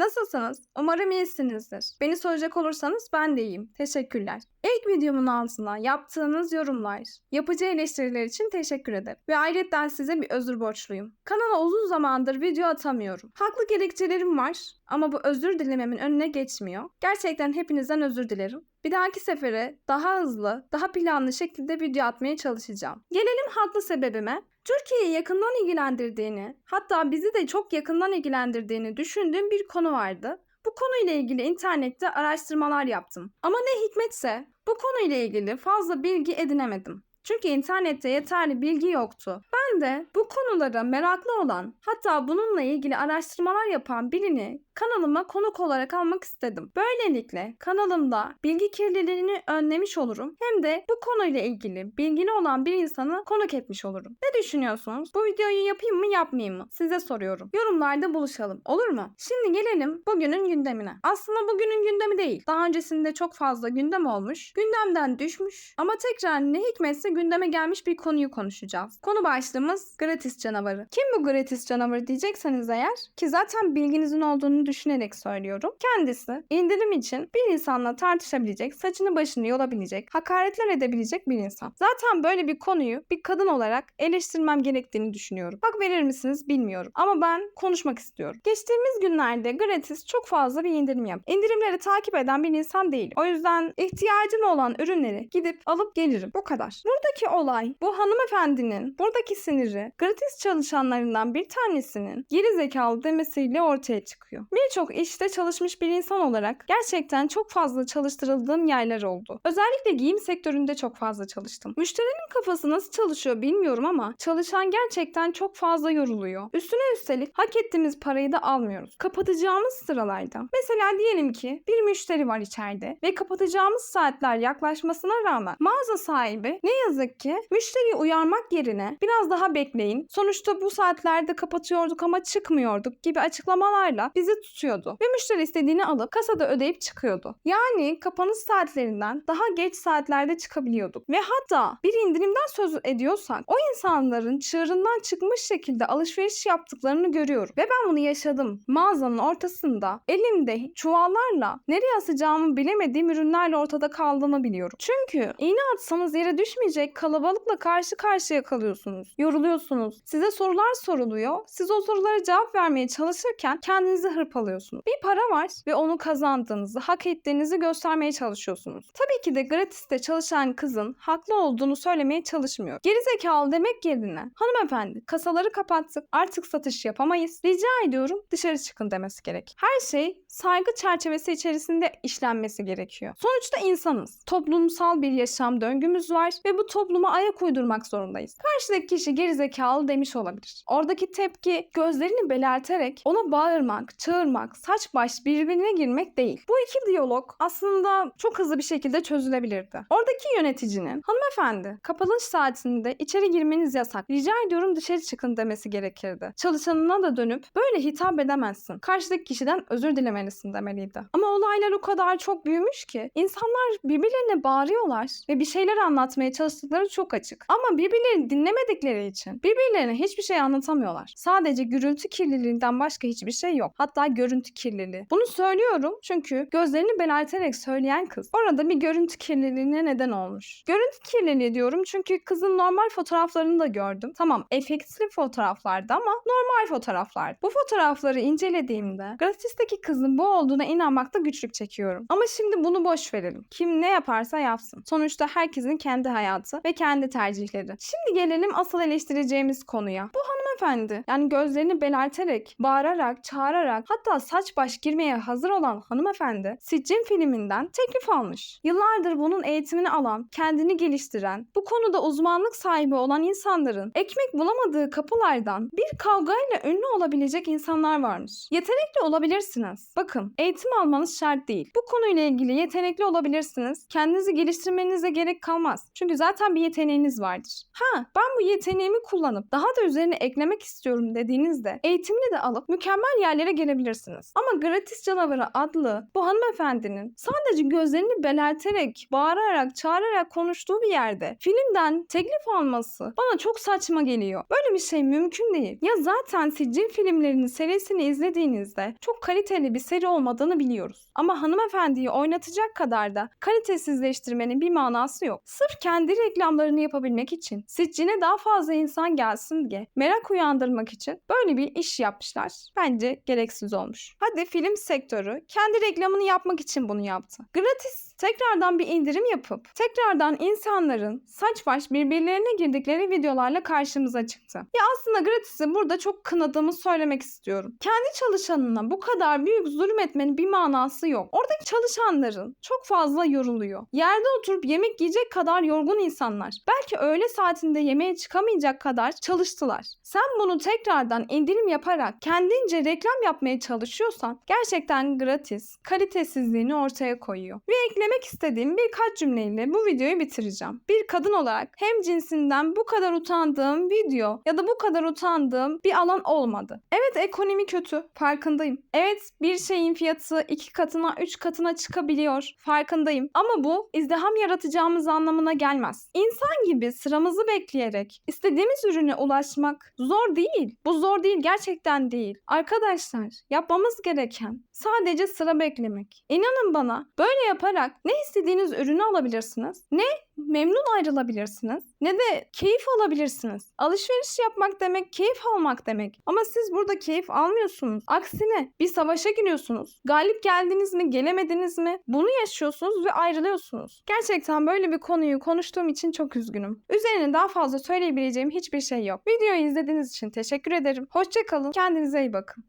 Nasılsınız? Umarım iyisinizdir. Beni soracak olursanız ben de iyiyim. Teşekkürler. İlk videomun altına yaptığınız yorumlar, yapıcı eleştiriler için teşekkür ederim. Ve ayrıca size bir özür borçluyum. Kanala uzun zamandır video atamıyorum. Haklı gerekçelerim var ama bu özür dilememin önüne geçmiyor. Gerçekten hepinizden özür dilerim. Bir dahaki sefere daha hızlı, daha planlı şekilde video atmaya çalışacağım. Gelelim haklı sebebime. Türkiye'yi yakından ilgilendirdiğini, hatta bizi de çok yakından ilgilendirdiğini düşündüğüm bir konu vardı. Bu konuyla ilgili internette araştırmalar yaptım. Ama ne hikmetse bu konuyla ilgili fazla bilgi edinemedim. Çünkü internette yeterli bilgi yoktu. Ben de bu konulara meraklı olan, hatta bununla ilgili araştırmalar yapan birini kanalıma konuk olarak almak istedim. Böylelikle kanalımda bilgi kirliliğini önlemiş olurum. Hem de bu konuyla ilgili bilgili olan bir insanı konuk etmiş olurum. Ne düşünüyorsunuz? Bu videoyu yapayım mı yapmayayım mı? Size soruyorum. Yorumlarda buluşalım. Olur mu? Şimdi gelelim bugünün gündemine. Aslında bugünün gündemi değil. Daha öncesinde çok fazla gündem olmuş. Gündemden düşmüş. Ama tekrar ne hikmetse gündeme gelmiş bir konuyu konuşacağız. Konu başlığımız gratis canavarı. Kim bu gratis canavarı diyecekseniz eğer ki zaten bilginizin olduğunu düşünerek söylüyorum. Kendisi indirim için bir insanla tartışabilecek, saçını başını yolabilecek, hakaretler edebilecek bir insan. Zaten böyle bir konuyu bir kadın olarak eleştirmem gerektiğini düşünüyorum. Hak verir misiniz bilmiyorum ama ben konuşmak istiyorum. Geçtiğimiz günlerde gratis çok fazla bir indirim yap. İndirimleri takip eden bir insan değil. O yüzden ihtiyacım olan ürünleri gidip alıp gelirim. Bu kadar. Buradaki olay bu hanımefendinin buradaki siniri gratis çalışanlarından bir tanesinin geri zekalı demesiyle ortaya çıkıyor. Birçok işte çalışmış bir insan olarak gerçekten çok fazla çalıştırıldığım yerler oldu. Özellikle giyim sektöründe çok fazla çalıştım. Müşterinin kafası nasıl çalışıyor bilmiyorum ama çalışan gerçekten çok fazla yoruluyor. Üstüne üstelik hak ettiğimiz parayı da almıyoruz. Kapatacağımız sıralarda. Mesela diyelim ki bir müşteri var içeride ve kapatacağımız saatler yaklaşmasına rağmen mağaza sahibi ne yazık ki müşteriyi uyarmak yerine biraz daha bekleyin. Sonuçta bu saatlerde kapatıyorduk ama çıkmıyorduk gibi açıklamalarla bizi tutuyordu. Ve müşteri istediğini alıp kasada ödeyip çıkıyordu. Yani kapanış saatlerinden daha geç saatlerde çıkabiliyorduk. Ve hatta bir indirimden söz ediyorsak o insanların çığırından çıkmış şekilde alışveriş yaptıklarını görüyorum. Ve ben bunu yaşadım. Mağazanın ortasında elimde çuvallarla nereye asacağımı bilemediğim ürünlerle ortada kaldığımı biliyorum. Çünkü iğne atsanız yere düşmeyecek kalabalıkla karşı karşıya kalıyorsunuz. Yoruluyorsunuz. Size sorular soruluyor. Siz o sorulara cevap vermeye çalışırken kendinizi hırpalıyorsunuz. Bir para var ve onu kazandığınızı, hak ettiğinizi göstermeye çalışıyorsunuz. Tabii ki de gratiste çalışan kızın haklı olduğunu söylemeye çalışmıyor. Gerizekalı demek yerine hanımefendi kasaları kapattık artık satış yapamayız. Rica ediyorum dışarı çıkın demesi gerek. Her şey saygı çerçevesi içerisinde işlenmesi gerekiyor. Sonuçta insanız. Toplumsal bir yaşam döngümüz var ve bu topluma ayak uydurmak zorundayız. Karşıdaki kişi gerizekalı demiş olabilir. Oradaki tepki gözlerini belerterek ona bağırmak, çağırmak, saç baş birbirine girmek değil. Bu iki diyalog aslında çok hızlı bir şekilde çözülebilirdi. Oradaki yöneticinin hanımefendi kapanış saatinde içeri girmeniz yasak. Rica ediyorum dışarı çıkın demesi gerekirdi. Çalışanına da dönüp böyle hitap edemezsin. Karşıdaki kişiden özür dilemelisin demeliydi. Ama olaylar o kadar çok büyümüş ki insanlar birbirlerine bağırıyorlar ve bir şeyler anlatmaya çalıştıkları çok açık. Ama birbirlerini dinlemedikleri için birbirlerine hiçbir şey anlatamıyorlar. Sadece gürültü kirliliğinden başka hiçbir şey yok. Hatta görüntü kirliliği. Bunu söylüyorum çünkü gözlerini belerterek söyleyen kız orada bir görüntü kirliliğine neden olmuş. Görüntü kirliliği diyorum çünkü kızın normal fotoğraflarını da gördüm. Tamam efektli fotoğraflardı ama normal fotoğraflar. Bu fotoğrafları incelediğimde gratisteki kızın bu olduğuna inanmakta güçlük çekiyorum. Ama şimdi bunu boş verelim. Kim ne yaparsa yapsın. Sonuçta herkesin kendi hayatı ve kendi tercihleri. Şimdi gelelim asıl eleştireceğimiz konuya. Bu hanımefendi yani gözlerini belerterek, bağırarak, çağırarak hatta saç baş girmeye hazır olan hanımefendi Siccin filminden teklif almış. Yıllardır bunun eğitimini alan, kendini geliştiren, bu konuda uzmanlık sahibi olan insanların ekmek bulamadığı kapılardan bir kavgayla ünlü olabilecek insanlar varmış. Yetenekli olabilirsiniz. Bakın eğitim almanız şart değil. Bu konuyla ilgili yetenekli olabilirsiniz. Kendinizi geliştirmenize gerek kalmaz. Çünkü zaten bir yeteneğiniz vardır. Ha ben bu yeteneğimi kullanıp daha da üzerine eklemek istiyorum dediğinizde eğitimini de alıp mükemmel yerlere gelebilirsiniz. Ama gratis canavarı adlı bu hanımefendinin sadece gözlerini belerterek, bağırarak, çağırarak konuştuğu bir yerde filmden teklif alması bana çok saçma geliyor. Böyle bir şey mümkün değil. Ya zaten Siccin filmlerinin serisini izlediğinizde çok kaliteli bir seri olmadığını biliyoruz. Ama hanımefendiyi oynatacak kadar da kalitesizleştirmenin bir manası yok. Sırf kendi reklamlarını yapabilmek için, Siccin'e daha fazla insan gelsin diye merak uyandırmak için böyle bir iş yapmışlar. Bence gereksiz olmuş. Hadi film sektörü kendi reklamını yapmak için bunu yaptı. Gratis tekrardan bir indirim yapıp tekrardan insanların saç baş birbirlerine girdikleri videolarla karşımıza çıktı. Ya aslında gratis'i burada çok kınadığımı söylemek istiyorum. Kendi çalışanına bu kadar büyük zulüm etmenin bir manası yok. Oradaki çalışanların çok fazla yoruluyor. Yerde oturup yemek yiyecek kadar yorgun insanlar. Belki öğle saatinde yemeğe çıkamayacak kadar çalıştılar. Sen bunu tekrardan indirim yaparak kendince reklam yapmaya çalışıyorsan gerçekten gratis kalitesizliğini ortaya koyuyor. Ve eklemek istediğim birkaç cümleyle bu videoyu bitireceğim. Bir kadın olarak hem cinsinden bu kadar utandığım video ya da bu kadar utandığım bir alan olmadı. Evet ekonomi kötü farkındayım. Evet bir şeyin fiyatı iki katına üç katına çıkabiliyor farkındayım. Ama bu izdiham yaratacağımız anlamına gelmez. İnsan gibi sıramızı bekleyerek istediğimiz ürüne ulaşmak zor değil. Bu zor değil gerçekten değil. Arkadaşlar yapmamız gereken sadece sıra beklemek. İnanın bana böyle yaparak ne istediğiniz ürünü alabilirsiniz ne memnun ayrılabilirsiniz ne de keyif alabilirsiniz. Alışveriş yapmak demek keyif almak demek. Ama siz burada keyif almıyorsunuz. Aksine bir savaşa giriyorsunuz. Galip geldiniz mi gelemediniz mi bunu yaşıyorsunuz ve ayrılıyorsunuz. Gerçekten böyle bir konuyu konuştuğum için çok üzgünüm. Üzerine daha fazla söyleyebileceğim hiçbir şey yok. Videoyu izlediğiniz için teşekkür ederim. Hoşçakalın. Kendinize iyi bakın.